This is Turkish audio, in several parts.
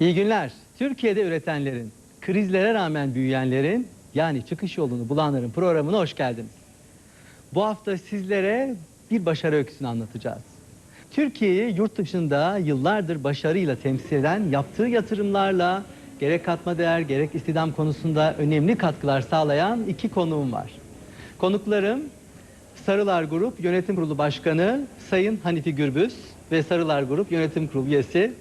İyi günler. Türkiye'de üretenlerin, krizlere rağmen büyüyenlerin yani çıkış yolunu bulanların programına hoş geldiniz. Bu hafta sizlere bir başarı öyküsünü anlatacağız. Türkiye'yi yurt dışında yıllardır başarıyla temsil eden yaptığı yatırımlarla gerek katma değer gerek istihdam konusunda önemli katkılar sağlayan iki konuğum var. Konuklarım Sarılar Grup Yönetim Kurulu Başkanı Sayın Hanifi Gürbüz ve Sarılar Grup Yönetim Kurulu üyesi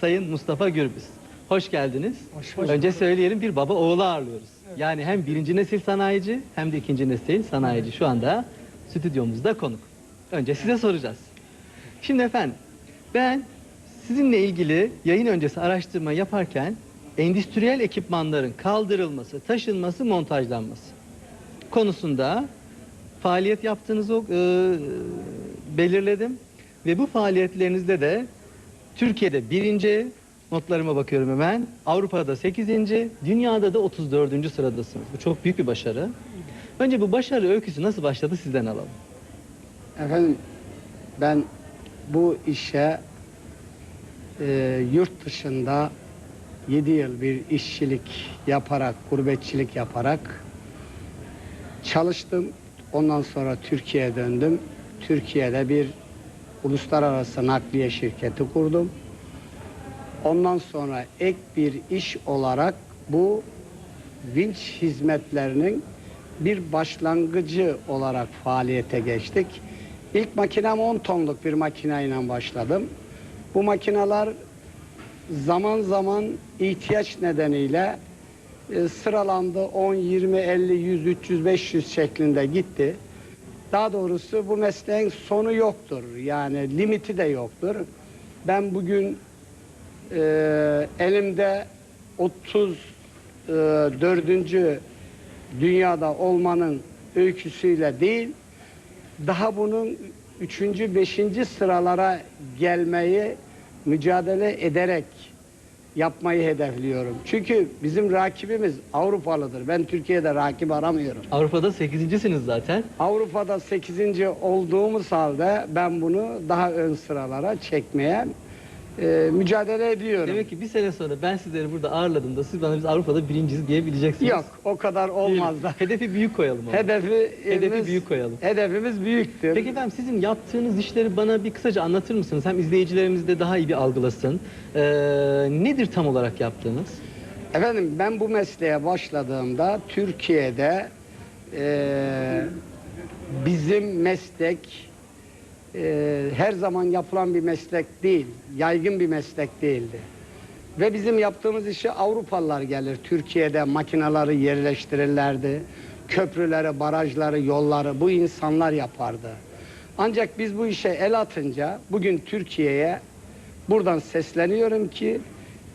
Sayın Mustafa Gürbüz. Hoş geldiniz. Önce söyleyelim bir baba oğlu ağırlıyoruz. Yani hem birinci nesil sanayici hem de ikinci nesil sanayici şu anda stüdyomuzda konuk. Önce size soracağız. Şimdi efendim ben sizinle ilgili yayın öncesi araştırma yaparken endüstriyel ekipmanların kaldırılması, taşınması, montajlanması konusunda faaliyet yaptığınızı e, belirledim. Ve bu faaliyetlerinizde de Türkiye'de birinci, notlarıma bakıyorum hemen, Avrupa'da 8. dünyada da 34. sıradasınız. Bu çok büyük bir başarı. Önce bu başarı öyküsü nasıl başladı sizden alalım. Efendim ben bu işe e, yurt dışında 7 yıl bir işçilik yaparak, gurbetçilik yaparak çalıştım. Ondan sonra Türkiye'ye döndüm. Türkiye'de bir uluslararası nakliye şirketi kurdum. Ondan sonra ek bir iş olarak bu vinç hizmetlerinin bir başlangıcı olarak faaliyete geçtik. İlk makinem 10 tonluk bir makineyle başladım. Bu makineler zaman zaman ihtiyaç nedeniyle e, sıralandı 10, 20, 50, 100, 300, 500 şeklinde gitti. Daha doğrusu bu mesleğin sonu yoktur. Yani limiti de yoktur. Ben bugün e, elimde 34. dünyada olmanın öyküsüyle değil, daha bunun 3. 5. sıralara gelmeyi mücadele ederek yapmayı hedefliyorum. Çünkü bizim rakibimiz Avrupalıdır. Ben Türkiye'de rakip aramıyorum. Avrupa'da 8.siniz zaten. Avrupa'da 8. olduğumuz halde ben bunu daha ön sıralara çekmeye e, mücadele ediyorum. Demek ki bir sene sonra ben sizleri burada ağırladım da siz bana biz Avrupa'da birinciyiz diyebileceksiniz. Yok o kadar olmaz da. Hedefi büyük koyalım ama. Hedefi, Hedefi büyük koyalım. Hedefimiz büyüktür. Peki efendim sizin yaptığınız işleri bana bir kısaca anlatır mısınız? Hem izleyicilerimiz de daha iyi bir algılasın. Ee, nedir tam olarak yaptığınız? Efendim ben bu mesleğe başladığımda Türkiye'de eee, bizim meslek eee, her zaman yapılan bir meslek değil, yaygın bir meslek değildi. Ve bizim yaptığımız işi Avrupalılar gelir. Türkiye'de makineleri yerleştirirlerdi. Köprüleri, barajları, yolları bu insanlar yapardı. Ancak biz bu işe el atınca bugün Türkiye'ye buradan sesleniyorum ki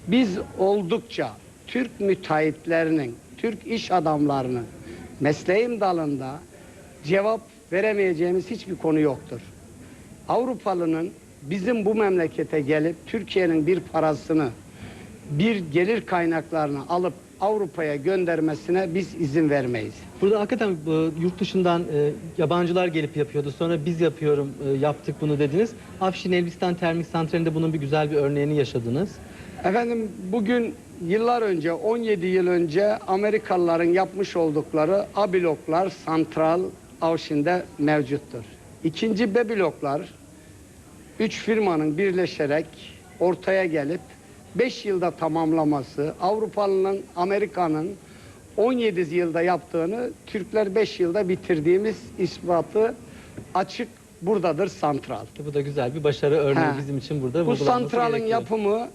biz oldukça Türk müteahhitlerinin, Türk iş adamlarının mesleğim dalında cevap veremeyeceğimiz hiçbir konu yoktur. Avrupalının bizim bu memlekete gelip Türkiye'nin bir parasını, bir gelir kaynaklarını alıp Avrupa'ya göndermesine biz izin vermeyiz. Burada hakikaten e, yurt dışından e, yabancılar gelip yapıyordu. Sonra biz yapıyorum, e, yaptık bunu dediniz. Afşin Elbistan Termik Santrali'nde bunun bir güzel bir örneğini yaşadınız. Efendim bugün yıllar önce 17 yıl önce Amerikalıların yapmış oldukları A bloklar santral Avşin'de mevcuttur. İkinci B bloklar üç firmanın birleşerek ortaya gelip 5 yılda tamamlaması Avrupalı'nın Amerika'nın 17 yılda yaptığını Türkler 5 yılda bitirdiğimiz ispatı açık buradadır santral. Bu da güzel bir başarı örneği Ha. bizim için burada Bu santralın gerekiyor. yapımı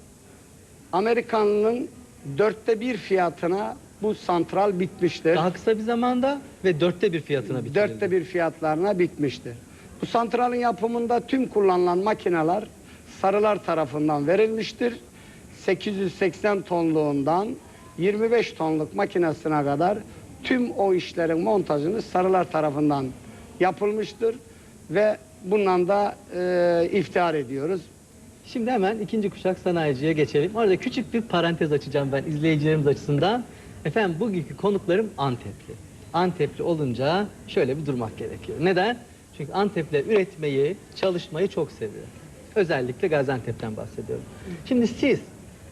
Amerikan'ın dörtte bir fiyatına bu santral bitmiştir. Daha kısa bir zamanda ve dörtte bir fiyatına bitirildi. Dörtte bir fiyatlarına bitmiştir. Bu santralın yapımında tüm kullanılan makineler Sarılar tarafından verilmiştir. 880 tonluğundan 25 tonluk makinesine kadar tüm o işlerin montajını Sarılar tarafından yapılmıştır ve bundan da e, iftihar ediyoruz. Şimdi hemen ikinci kuşak sanayiciye geçelim. Orada küçük bir parantez açacağım ben izleyicilerimiz açısından. Efendim bugünkü konuklarım Antepli. Antepli olunca şöyle bir durmak gerekiyor. Neden? Çünkü Antep'le üretmeyi, çalışmayı çok seviyor. Özellikle Gaziantep'ten bahsediyorum. Şimdi siz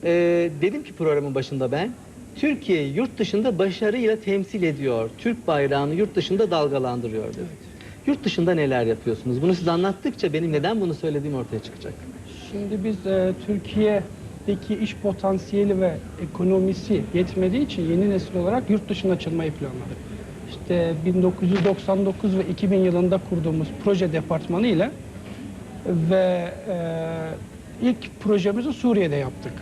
Ee, dedim ki programın başında ben, Türkiye yurt dışında başarıyla temsil ediyor. Türk bayrağını yurt dışında dalgalandırıyor dedim. Yurt dışında neler yapıyorsunuz? Bunu siz anlattıkça benim neden bunu söylediğim ortaya çıkacak. Şimdi biz e, Türkiye'deki iş potansiyeli ve ekonomisi yetmediği için yeni nesil olarak yurt dışına açılmayı planladık. İşte 1999 ve 2000 yılında kurduğumuz proje departmanı ile ve e, ilk projemizi Suriye'de yaptık.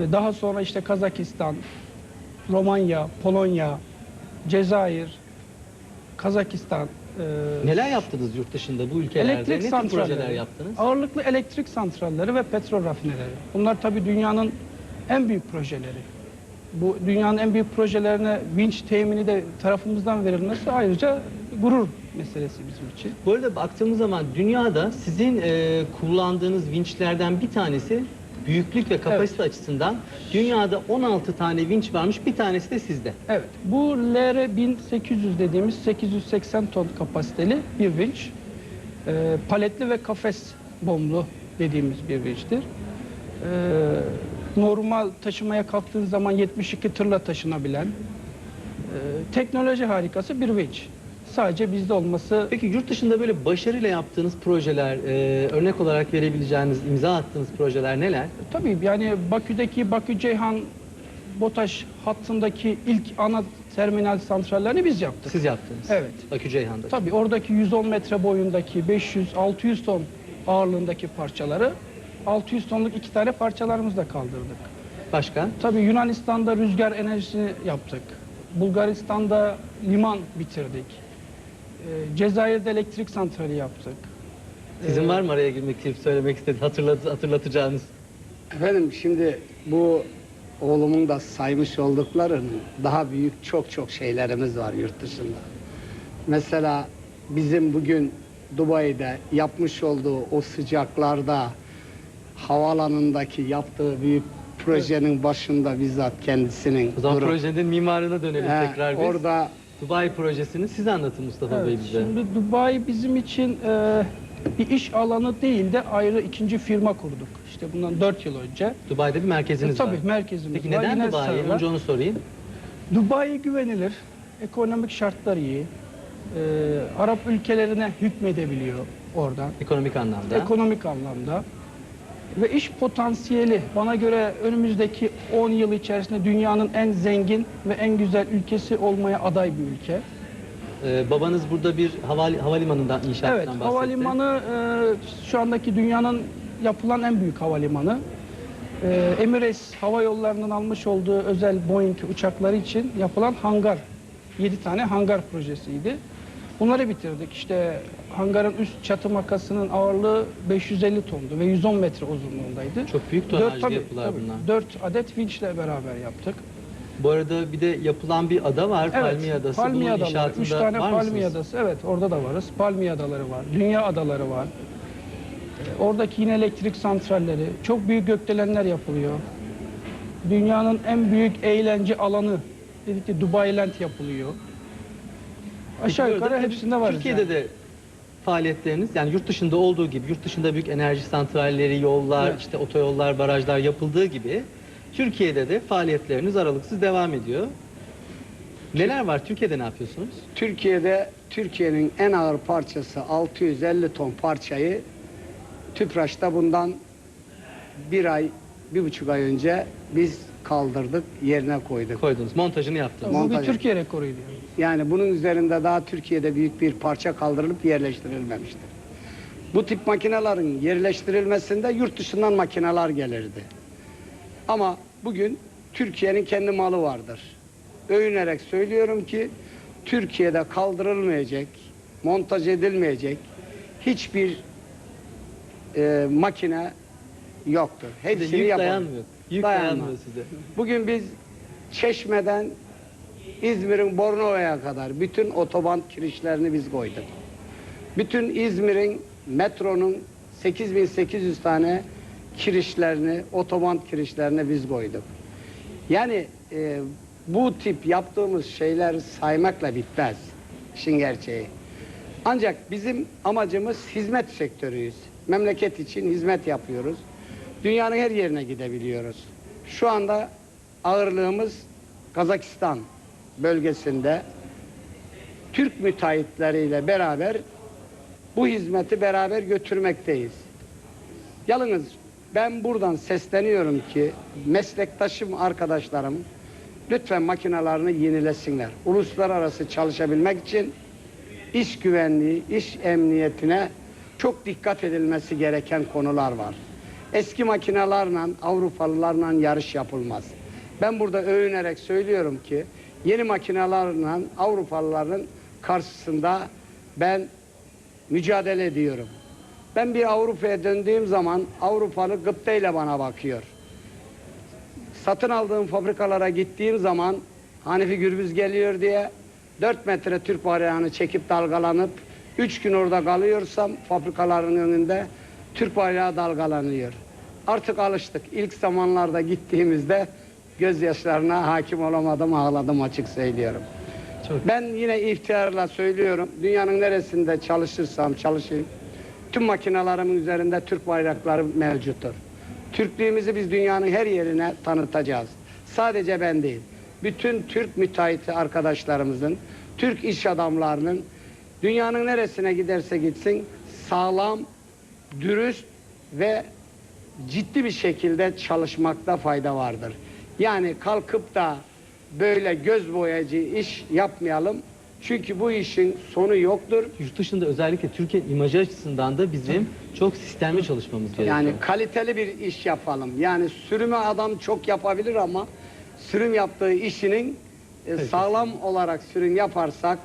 E, Daha sonra işte Kazakistan, Romanya, Polonya, Cezayir, Kazakistan, e, Neler yaptınız yurt dışında bu ülkelerde? Elektrik ne santralleri. projeler yaptınız? Ağırlıklı elektrik santralleri ve petrol rafineleri. Bunlar tabii dünyanın en büyük projeleri. Bu dünyanın en büyük projelerine vinç temini de tarafımızdan verilmesi ayrıca gurur meselesi bizim için. Bu arada baktığımız zaman dünyada sizin e, kullandığınız vinçlerden bir tanesi büyüklük ve kapasite açısından dünyada 16 tane vinç varmış bir tanesi de sizde. Evet, bu LR 1800 dediğimiz 880 ton kapasiteli bir vinç. Ee, paletli ve kafes bomlu dediğimiz bir vinçtir. Ee, normal taşımaya kalktığın zaman 72 tırla taşınabilen e, teknoloji harikası bir vinç. Sadece bizde olması Peki yurt dışında böyle başarıyla yaptığınız projeler, e, örnek olarak verebileceğiniz, imza attığınız projeler neler? tabii yani Bakü'deki Bakü Ceyhan BOTAŞ hattındaki ilk ana terminal santrallerini biz yaptık. Siz yaptınız. Evet. Bakü Ceyhan'da. Tabii oradaki 110 metre boyundaki 500-600 ton ağırlığındaki parçaları 600 tonluk iki tane parçalarımızla kaldırdık. Başka? Tabii Yunanistan'da rüzgar enerjisini yaptık. Bulgaristan'da liman bitirdik. Ee, Cezayir'de elektrik santrali yaptık. Sizin Ee, var mı araya girmek isteyip söylemek istediğiniz, hatırlat, hatırlatacağınız? Efendim şimdi bu oğlumun da saymış olduklarının daha büyük çok çok şeylerimiz var yurt dışında. Mesela bizim bugün Dubai'de yapmış olduğu o sıcaklarda havaalanındaki yaptığı büyük projenin başında bizzat kendisinin O zaman durup- projenin mimarına dönelim He, tekrar biz. orada Dubai projesini siz anlatın Mustafa Bey Evet, bize. şimdi Dubai bizim için e, bir iş alanı değil de ayrı ikinci firma kurduk. İşte bundan 4 yıl önce. Dubai'de bir merkeziniz E, tabii var. merkezimiz Peki var. neden Yine Dubai? sarılar. Önce onu sorayım. Dubai güvenilir, ekonomik şartlar iyi, e, Arap ülkelerine hükmedebiliyor oradan, Ekonomik anlamda. ekonomik anlamda. Ve iş potansiyeli bana göre önümüzdeki 10 yıl içerisinde dünyanın en zengin ve en güzel ülkesi olmaya aday bir ülke. Ee, babanız burada bir havali, havalimanından inşaattan Evet, bahsetti. havalimanı e, şu andaki dünyanın yapılan en büyük havalimanı. E, Emirates Hava Yolları'nın almış olduğu özel Boeing uçakları için yapılan hangar. 7 tane hangar projesiydi. Bunları bitirdik. İşte hangarın üst çatı makasının ağırlığı 550 tondu ve 110 metre uzunluğundaydı. Çok büyük tonajlı tabii, yapılar tabii, bunlar. 4 adet vinçle beraber yaptık. Bu arada bir de yapılan bir ada var. Evet, Palmiye Adası. Palmiye Bunun Adaları. inşaatında Üç tane var Palmiye mısınız? Adası. Evet, orada da varız. Palmiye Adaları var. Dünya adaları var. Ee, Oradaki yine elektrik santralleri. Çok büyük gökdelenler yapılıyor. Dünyanın en büyük eğlence alanı dedik ki Dubai Land yapılıyor. Aşağı Peki yukarı hepsinde var. Türkiye'de de faaliyetleriniz yani yurt dışında olduğu gibi yurt dışında büyük enerji santralleri, yollar, Evet. işte otoyollar, barajlar yapıldığı gibi Türkiye'de de faaliyetleriniz aralıksız devam ediyor. Neler var? Türkiye'de ne yapıyorsunuz? Türkiye'de Türkiye'nin en ağır parçası 650 ton parçayı Tüpraş'ta bundan bir ay, bir buçuk ay önce biz kaldırdık, yerine koyduk. Koydunuz, montajını yaptınız. Bu bir montaj- Türkiye rekoruydu. yani. Yani bunun üzerinde daha Türkiye'de büyük bir parça kaldırılıp yerleştirilmemiştir. Bu tip makinelerin yerleştirilmesinde yurt dışından makineler gelirdi. Ama bugün Türkiye'nin kendi malı vardır. Övünerek söylüyorum ki Türkiye'de kaldırılmayacak, montaj edilmeyecek hiçbir e, makine yoktur. Hepsini yük yapar. dayanmıyor. Yük Dayanmaz. dayanmıyor size. Bugün biz Çeşme'den İzmir'in Bornova'ya kadar bütün otoban kirişlerini biz koyduk. Bütün İzmir'in metronun 8800 tane kirişlerini, otoban kirişlerini biz koyduk. Yani e, bu tip yaptığımız şeyler saymakla bitmez işin gerçeği. Ancak bizim amacımız hizmet sektörüyüz. Memleket için hizmet yapıyoruz. Dünyanın her yerine gidebiliyoruz. Şu anda ağırlığımız Kazakistan bölgesinde Türk müteahhitleriyle beraber bu hizmeti beraber götürmekteyiz. Yalnız ben buradan sesleniyorum ki meslektaşım arkadaşlarım lütfen makinalarını yenilesinler. Uluslararası çalışabilmek için iş güvenliği, iş emniyetine çok dikkat edilmesi gereken konular var. Eski makinalarla Avrupalılarla yarış yapılmaz. Ben burada övünerek söylüyorum ki yeni makinalarla Avrupalıların karşısında ben mücadele ediyorum. Ben bir Avrupa'ya döndüğüm zaman Avrupalı gıpteyle bana bakıyor. Satın aldığım fabrikalara gittiğim zaman Hanifi Gürbüz geliyor diye 4 metre Türk bayrağını çekip dalgalanıp 3 gün orada kalıyorsam fabrikaların önünde Türk bayrağı dalgalanıyor. Artık alıştık. İlk zamanlarda gittiğimizde gözyaşlarına hakim olamadım, ağladım açık söylüyorum. Çok Ben yine ihtiyarla söylüyorum. Dünyanın neresinde çalışırsam çalışayım. Tüm makinalarımın üzerinde Türk bayrakları mevcuttur. Türklüğümüzü biz dünyanın her yerine tanıtacağız. Sadece ben değil. Bütün Türk müteahhiti arkadaşlarımızın, Türk iş adamlarının dünyanın neresine giderse gitsin sağlam, dürüst ve ciddi bir şekilde çalışmakta fayda vardır. Yani kalkıp da böyle göz boyacı iş yapmayalım. Çünkü bu işin sonu yoktur. Yurt dışında özellikle Türkiye imajı açısından da bizim çok sistemli çalışmamız gerekiyor. Yani kaliteli bir iş yapalım. Yani sürümü adam çok yapabilir ama sürüm yaptığı işinin e, sağlam olarak sürüm yaparsak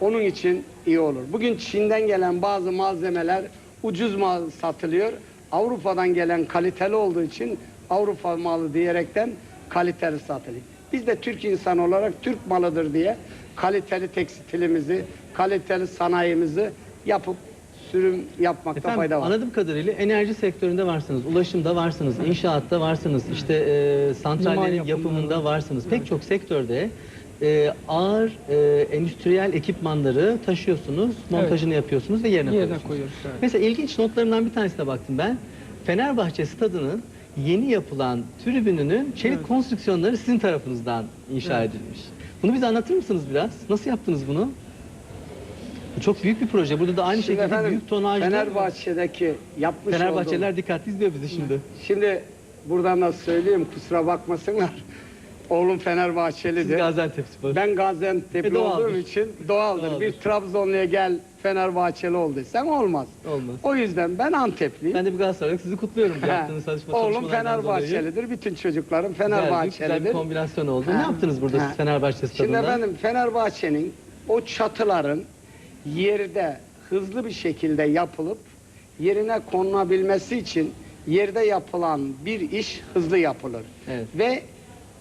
onun için iyi olur. Bugün Çin'den gelen bazı malzemeler ucuz mal satılıyor. Avrupa'dan gelen kaliteli olduğu için Avrupa malı diyerekten kaliteli satılıyor. Biz de Türk insan olarak Türk malıdır diye kaliteli tekstilimizi, kaliteli sanayimizi yapıp sürüm yapmakta Efendim fayda var. anladığım kadarıyla enerji sektöründe varsınız, ulaşımda varsınız, inşaatta varsınız, işte e, santrallerin yapımında varsınız. Pek çok sektörde e, ağır e, endüstriyel ekipmanları taşıyorsunuz, montajını yapıyorsunuz ve yerine, Yerine koyuyorsunuz. koyuyoruz. Evet. Mesela ilginç notlarımdan bir tanesine baktım ben. Fenerbahçe stadının yeni yapılan tribününün çelik Evet. konstrüksiyonları sizin tarafınızdan inşa Evet. edilmiş. Bunu bize anlatır mısınız biraz? Nasıl yaptınız bunu? Bu çok büyük bir proje. Burada da aynı Şimdi şekilde efendim, büyük tonajlı Fenerbahçe'deki yapmış Fenerbahçeliler dikkatli izliyor bizi şimdi. olduğum... Şimdi buradan da söyleyeyim kusura bakmasınlar. Oğlum Siz Fenerbahçelidir. Gaziantep Spor. Ben Gaziantep'li E, doğaldır. olduğum için doğaldır. Doğaldır. Bir Trabzonlu'ya gel Fenerbahçeli ol desem olmaz. Olmaz. O yüzden ben Antepliyim. Ben de bir Galatasaray olarak sizi kutluyorum bu yaptığınız çalışma Oğlum çalışmalardan dolayı. Fenerbahçelidir. Bütün çocuklarım Güzel bir- Güzel bir Fenerbahçelidir. kombinasyon oldu. Ha. Ne yaptınız burada Ha. siz Fenerbahçe Şimdi stadında? efendim Fenerbahçe'nin o çatıların yerde hızlı bir şekilde yapılıp yerine konulabilmesi için yerde yapılan bir iş hızlı yapılır. Evet. Ve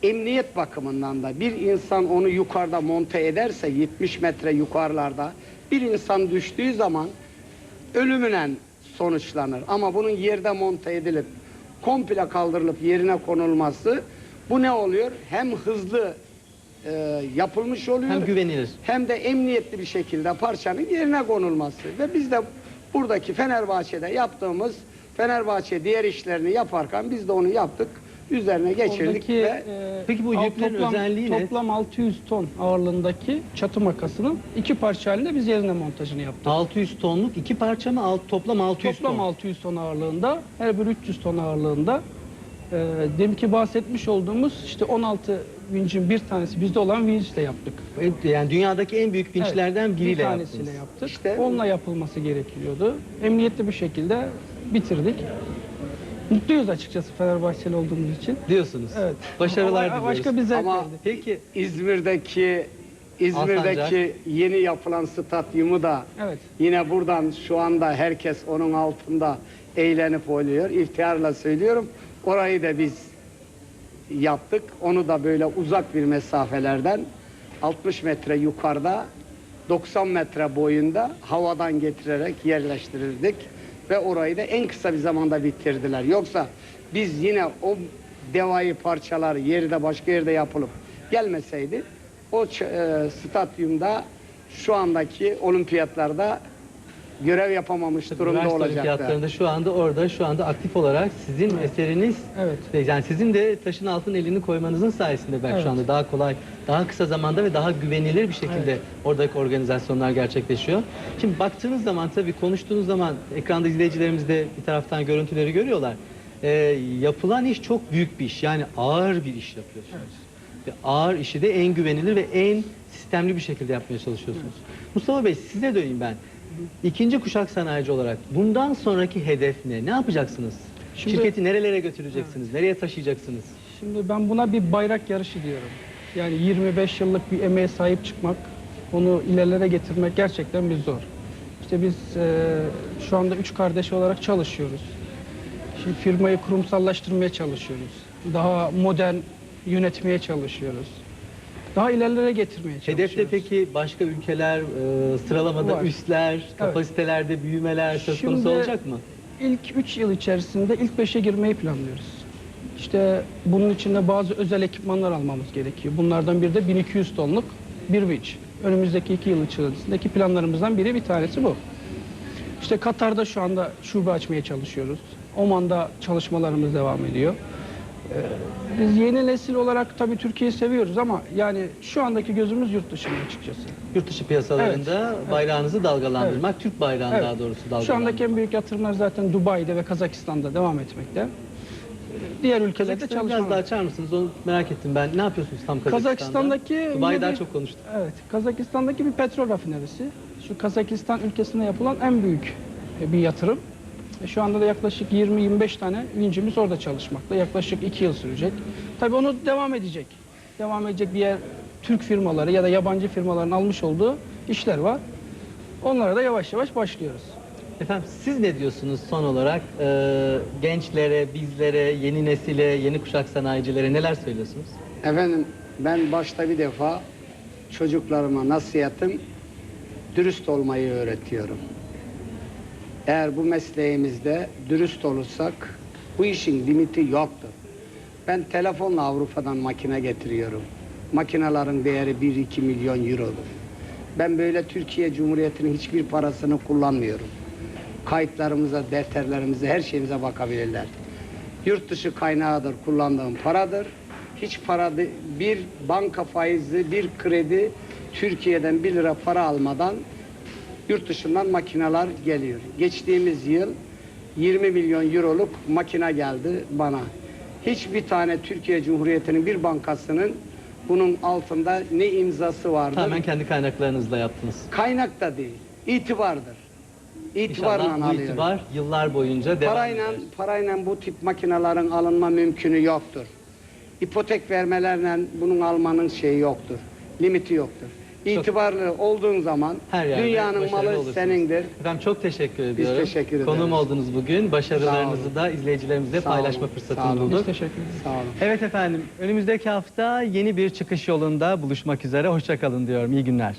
emniyet bakımından da bir insan onu yukarıda monte ederse 70 metre yukarılarda bir insan düştüğü zaman ölümüne sonuçlanır. Ama bunun yerde monte edilip komple kaldırılıp yerine konulması bu ne oluyor? Hem hızlı e, yapılmış oluyor Hem güvenilir. hem de emniyetli bir şekilde parçanın yerine konulması. Ve biz de buradaki Fenerbahçe'de yaptığımız Fenerbahçe diğer işlerini yaparken biz de onu yaptık. Üzerine geçirdik Oradaki, ve e, Peki bu al- yüklerin toplam, özelliği ne? Toplam 600 ton ağırlığındaki çatı makasının iki parça halinde biz yerine montajını yaptık. 600 tonluk iki parça mı? Alt, toplam 600 Toplam ton. 600 ton ağırlığında, her bir 300 ton ağırlığında. E, deminki bahsetmiş olduğumuz işte 16 vincin bir tanesi bizde olan vinçle yaptık. Yani dünyadaki en büyük vinçlerden Evet, biriyle bir tanesiyle yaptınız. yaptık. İşte- Onunla yapılması gerekiyordu. Emniyetli bir şekilde bitirdik. Mutluyuz açıkçası Fenerbahçeli olduğumuz için. Diyorsunuz. Evet. Başarılar Ama diliyoruz. Başka bir zevk Ama- verdi. Peki İzmir'deki İzmir'deki yeni yapılan stadyumu da Evet. yine buradan şu anda herkes onun altında eğlenip oynuyor. İftiharla söylüyorum. Orayı da biz yaptık. Onu da böyle uzak bir mesafelerden 60 metre yukarıda 90 metre boyunda havadan getirerek yerleştirirdik ve orayı da en kısa bir zamanda bitirdiler. Yoksa biz yine o devayı parçalar yerde başka yerde yapılıp gelmeseydi o e, stadyumda şu andaki olimpiyatlarda görev yapamamış durumda Üniversite olacaklar. olimpiyatlarında şu anda orada şu anda aktif olarak sizin eseriniz Evet. yani sizin de taşın altın elini koymanızın sayesinde belki Evet. şu anda daha kolay, daha kısa zamanda ve daha güvenilir bir şekilde Evet. oradaki organizasyonlar gerçekleşiyor. Şimdi baktığınız zaman tabii konuştuğunuz zaman ekranda izleyicilerimiz de bir taraftan görüntüleri görüyorlar. Ee, yapılan iş çok büyük bir iş. Yani ağır bir iş yapıyorsunuz. Ve ağır işi de en güvenilir ve en sistemli bir şekilde yapmaya çalışıyorsunuz. Mustafa Bey size döneyim ben. İkinci kuşak sanayici olarak bundan sonraki hedef ne? Ne yapacaksınız? Şimdi- Şirketi nerelere götüreceksiniz? Nereye taşıyacaksınız? Şimdi ben buna bir bayrak yarışı diyorum. Yani 25 yıllık bir emeğe sahip çıkmak, onu ilerlere getirmek gerçekten bir zor. İşte biz e, şu anda üç kardeş olarak çalışıyoruz. Şimdi firmayı kurumsallaştırmaya çalışıyoruz. Daha modern yönetmeye çalışıyoruz. Daha ilerlere getirmeye çalışıyoruz. Hedefte peki başka ülkeler, e, sıralamada Var. üstler, kapasitelerde büyümeler söz konusu Şimdi- olacak mı? İlk 3 yıl içerisinde ilk 5'e girmeyi planlıyoruz. İşte bunun içinde bazı özel ekipmanlar almamız gerekiyor. Bunlardan biri de 1200 tonluk bir winch. Önümüzdeki 2 yıl içerisindeki planlarımızdan biri bir tanesi bu. İşte Katar'da şu anda şube açmaya çalışıyoruz. Oman'da çalışmalarımız devam ediyor. Ee, Biz yeni nesil olarak tabii Türkiye'yi seviyoruz ama yani şu andaki gözümüz yurt dışında açıkçası. Yurt dışı piyasalarında bayrağınızı dalgalandırmak, Türk bayrağını Evet. daha doğrusu dalgalandırmak. Şu andaki en büyük yatırımlar zaten Dubai'de ve Kazakistan'da devam etmekte. Ee, Diğer ülkelerde Kazakistan'ı biraz çalışmalar. daha açar mısınız? Onu merak ettim ben. Ne yapıyorsunuz tam Kazakistan'da? Kazakistan'daki Dubai'yi daha bir- çok konuştuk. Evet, Kazakistan'daki bir petrol rafinerisi. Şu Kazakistan ülkesinde yapılan en büyük e, bir yatırım. E, Şu anda da yaklaşık 20-25 tane vincimiz orada çalışmakta. Yaklaşık 2 yıl sürecek. Tabii onu devam edecek. Devam edecek diğer Türk firmaları ya da yabancı firmaların almış olduğu işler var. Onlara da yavaş yavaş başlıyoruz. Efendim siz ne diyorsunuz son olarak Ee, gençlere, bizlere, yeni nesile, yeni kuşak sanayicilere neler söylüyorsunuz? Efendim ben başta bir defa çocuklarıma nasihatim dürüst olmayı öğretiyorum. Eğer bu mesleğimizde dürüst olursak bu işin limiti yoktur. Ben telefonla Avrupa'dan makine getiriyorum. Makinelerin değeri 1-2 milyon eurodur. Ben böyle Türkiye Cumhuriyeti'nin hiçbir parasını kullanmıyorum. Kayıtlarımıza, defterlerimize, her şeyimize bakabilirler. Yurt dışı kaynağıdır, kullandığım paradır. Hiç para, bir banka faizi, bir kredi Türkiye'den 1 lira para almadan yurt dışından makineler geliyor. Geçtiğimiz yıl 20 milyon euroluk makine geldi bana. Hiçbir tane Türkiye Cumhuriyeti'nin bir bankasının bunun altında ne imzası vardır? Tamamen kendi kaynaklarınızla yaptınız. Kaynak da değil, itibardır. İtibarla İnşallah bu alıyoruz. itibar yıllar boyunca devam Parayla, eder. parayla bu tip makinelerin alınma mümkünü yoktur. İpotek vermelerle bunun almanın şeyi yoktur. Limiti yoktur. İtibarlı olduğun zaman Her yerde dünyanın başarılı malı olursunuz. senindir. Efendim çok teşekkür ediyorum. teşekkür ederiz. Konuğum oldunuz bugün. Başarılarınızı Sağ da izleyicilerimizle Sağ paylaşma olun. Sağ fırsatını olun. bulduk. Biz teşekkür ederiz. Sağ olun. Evet efendim, önümüzdeki hafta yeni bir çıkış yolunda buluşmak üzere. Hoşçakalın diyorum. İyi günler.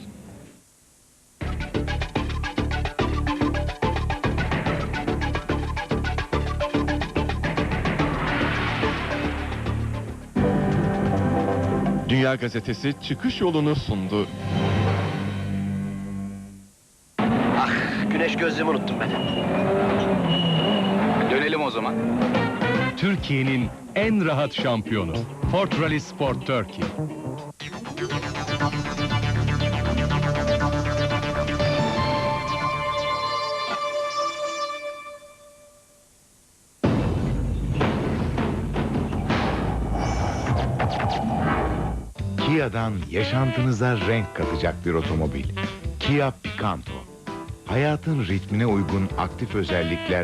Dünya Gazetesi çıkış yolunu sundu. Güneş gözlüğümü unuttum ben. Dönelim o zaman. Türkiye'nin en rahat şampiyonu. Ford Rally Sport Turkey. Kia'dan yaşantınıza renk katacak bir otomobil. Kia Picanto. Hayatın ritmine uygun aktif özellikler